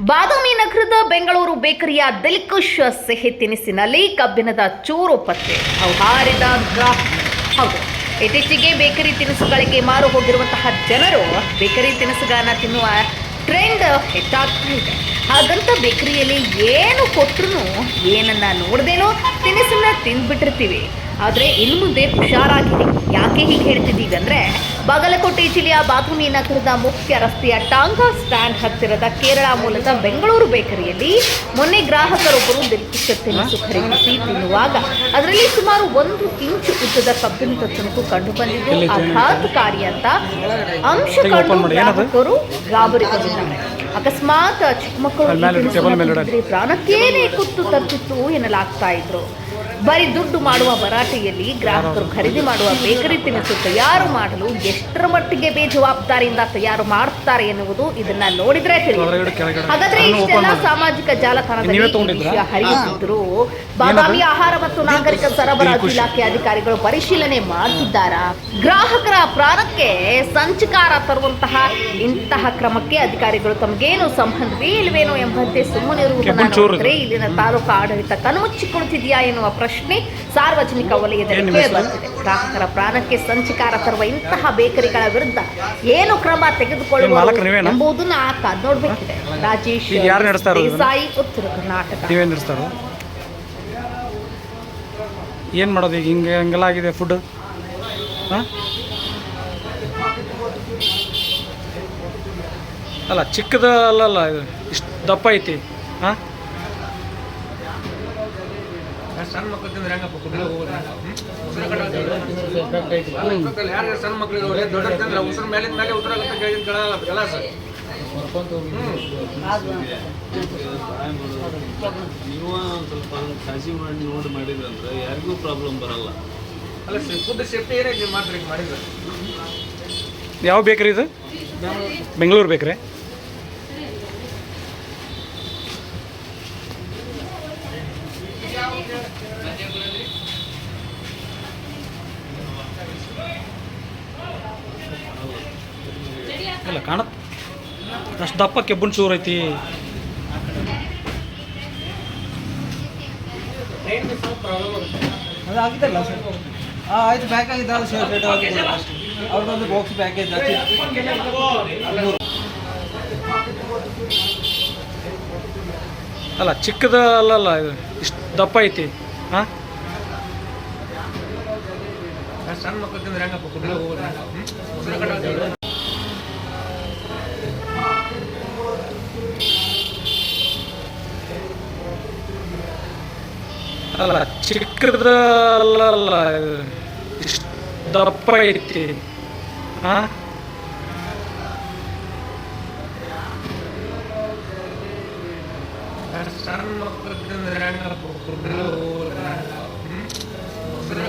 ಬಾದಾಮಿ ನಗರದ ಬೆಂಗಳೂರು ಬೇಕರಿಯ ದಿಲ್ಕುಶ್ ಸಿಹಿ ತಿನಿಸಿನಲ್ಲಿ ಕಬ್ಬಿಣದ ಚೂರು ಪತ್ತೆ. ಹಾರಿದ ಹೌದು, ಇತ್ತೀಚೆಗೆ ಬೇಕರಿ ತಿನಿಸುಗಳಿಗೆ ಮಾರು ಹೋಗಿರುವಂತಹ ಜನರು ಬೇಕರಿ ತಿನಿಸುಗಳನ್ನು ತಿನ್ನುವ ಟ್ರೆಂಡ್ ಹೆಚ್ಚಾಗ್ತಾ ಇದೆ. ಹಾಗಂತ ಬೇಕರಿಯಲ್ಲಿ ಏನು ಕೊಟ್ಟರು ಏನನ್ನ ನೋಡ್ದೇನೋ ತಿನಿಸನ್ನ ತಿಂದ್ಬಿಟ್ಟಿರ್ತೀವಿ ಆದರೆ ಇನ್ನು ಮುಂದೆ ಹುಷಾರಾಗಿದೆ ಯಾಕೆ ಹೀಗೆ ಹೇಳ್ತಿದ್ದೀವಿ ಅಂದರೆ ಬಾಗಲಕೋಟೆ ಜಿಲ್ಲೆಯ ಬಾದಾಮಿ ನಗರದ ಮುಖ್ಯ ರಸ್ತೆಯ ಟಾಂಗಾ ಸ್ಟ್ಯಾಂಡ್ ಹತ್ತಿರದ ಕೇರಳ ಮೂಲದ ಬೆಂಗಳೂರು ಬೇಕರಿಯಲ್ಲಿ ಮೊನ್ನೆ ಗ್ರಾಹಕರೊಬ್ಬರು ದಿಲ್ಕುಶ ತಿನಿಸು ಖರೀದಿಸಿ ತಿನ್ನುವಾಗ ಅದರಲ್ಲಿ ಸುಮಾರು ಒಂದು ಇಂಚು ಉದ್ದದ ಕಬ್ಬಿಣದ ತುಣುಕು ಕಂಡು ಬಂದಿದ್ದು ಆಘಾತಕಾರಿ ಅಂತ ಅಂಶ ಕಂಡು ಗ್ರಾಹಕರು ಗಾಬರಿಗೊಂಡಿದ್ದಾರೆ ಅಕಸ್ಮಾತ್ ಚಿಕ್ಕ ಮಕ್ಕಳು ಪ್ರಾಣಕ್ಕೇನೆ ಕುತ್ತು ತರ್ತಿತ್ತು ಎನ್ನಲಾಗ್ತಾ ಇದ್ರು. ಬರೀ ದುಡ್ಡು ಮಾಡುವ ಭರಾಟೆಯಲ್ಲಿ ಗ್ರಾಹಕರು ಖರೀದಿ ಮಾಡುವ ಬೇಕರಿ ತಿನಿಸು ತಯಾರು ಮಾಡಲು ಎಷ್ಟರ ಮಟ್ಟಿಗೆ ಬೇಜವಾಬ್ದಾರಿಯಿಂದ ತಯಾರು ಮಾಡುತ್ತಾರೆ ಎನ್ನುವುದು ಇದನ್ನ ನೋಡಿದ್ರೆ ತಿಳಿಯುತ್ತೆ. ಹಾಗಾದ್ರೆ ಇಷ್ಟೆಲ್ಲ ಸಾಮಾಜಿಕ ಜಾಲತಾಣದಲ್ಲಿ ವಿಷಯ ಹರಿಯುತ್ತಿದ್ರು ಬಾದಾಮಿ ಆಹಾರ ಮತ್ತು ನಾಗರಿಕ ಸರಬರಾಜು ಇಲಾಖೆ ಅಧಿಕಾರಿಗಳು ಪರಿಶೀಲನೆ ಮಾಡುತ್ತಿದ್ದಾರಾ ಗ್ರಾಹಕರ ಪ್ರಾಣಕ್ಕೆ ಸಂಚಕಾರ ತರುವಂತಹ ಇಂತಹ ಕ್ರಮಕ್ಕೆ ಅಧಿಕಾರಿಗಳು ತಮಗೇನು ಸಂಬಂಧವೇ ಇಲ್ವೇನೋ ಎಂಬಂತೆ ಸುಮ್ಮನೆ ಇರುವುದರೆ ಇಲ್ಲಿನ ತಾಲೂಕು ಆಡಳಿತ ಕಣ್ಮುಚ್ಚಿಕೊಳ್ಳುತ್ತಿದೆಯಾ ಎನ್ನುವ ಪ್ರಶ್ನೆ ಸಾರ್ವಜನಿಕ ವಲಯದಲ್ಲಿ ಏನ್? ಕೇಳಿಬರುತ್ತಿದೆ ಗ್ರಾಹಕರ ಪ್ರಾಣಕ್ಕೆ ಸಂಚಿಕಾರ ತರುವ ಇಂತಹ ಬೇಕರಿಗಳ ವಿರುದ್ಧ ಏನು ಕ್ರಮ ಏನ್ ತೆಗೆದುಕೊಳ್ಳುವ? ಎಂಬುದನ್ನ ಕಾದ್ ನೋಡ್ಬೇಕಿದೆ. ರಾಜೇಶ್? ದೇಸಾಯಿ ಉತ್ತರ ಕರ್ನಾಟಕ. ಏನು ಮಾಡೋದು ಈಗ ಹಿಂಗೆ ಹಂಗೆಲ್ಲ ಆಗಿದೆ ಫುಡ್ ಹಾಂ? ಅಲ್ಲ ಚಿಕ್ಕದ ಅಲ್ಲಲ್ಲ ಇದು ಇಷ್ಟು ದಪ್ಪ ಐತಿ. ಹಾಂ? ಸಣ್ಣ ಮಕ್ಕಳು ತಿಂದ್ರೆ ಹೆಂಗಪ್ಪ ಯಾರು ಸಣ್ಣ ದೊಡ್ಡ ತಿಂದ್ರೆ ಉಸಿರು ಮೇಲಿಂದ ಮೇಲೆ ಉಸಿರಾಗತ್ತೆ ಕೆಳಗಿನ ಕೆಳಗಲ್ಲ ಎಲ್ಲ ಸರ್ ನೀವು ಒಂದ್ ಸ್ವಲ್ಪ ಕಾಳಜಿ ಮಾಡಿ ನೋಡಿ ಮಾಡಿದ್ರಂದ್ರೆ ಯಾರಿಗೂ ಪ್ರಾಬ್ಲಮ್ ಬರಲ್ಲ. ಅಲ್ಲ ಫುಡ್ ಸೇಫ್ಟಿ ಏನೇ ನೀವು ಮಾಡ್ರಿ ಈಗ ಮಾಡಿದ್ರೆ ಯಾವ ಬೇಕ್ರಿ ಇದು? ಬೆಂಗಳೂರು ಬೇಕ್ರಿ. ಇಲ್ಲ, ಕಾಣತ್ತೆ. ಅಷ್ಟು ದಪ್ಪ ಕೆಬ್ಬಣ ಚೂರು ಐತಿ. ಆಗಿದ್ದಲ್ಲ ಆಯ್ತು ಬ್ಯಾಕ್ ಆಗಿದ್ದಲ್ಲ ಸರ್ ಆಗಿದ್ದು ಬಾಕ್ಸ್ ಪ್ಯಾಕೇಜ್ ಅಲ್ಲ ಚಿಕ್ಕದ ಅಲ್ಲಲ್ಲ ಇದು ಇಷ್ಟು ದಪ್ಪ ಐತಿ ಹಾಂ? ಸಣ್ಣ ಮಕ್ಕಳು ತಿಂದ್ರೆ ಹೆಂಗಪ್ಪ ಅಲ್ಲ ಚಿಕ್ಕದ ಅಲ್ಲ ಅಲ್ಲ ಇಷ್ಟು ದಪ್ಪ ಐತಿ. ಹಾಂ ಸಣ್ಣ ಮಕ್ಕಳು ತಿಂದ್ರೆ ಹೆಂಗಪ್ಪ ಕುದುರೆ ಉಸಿರು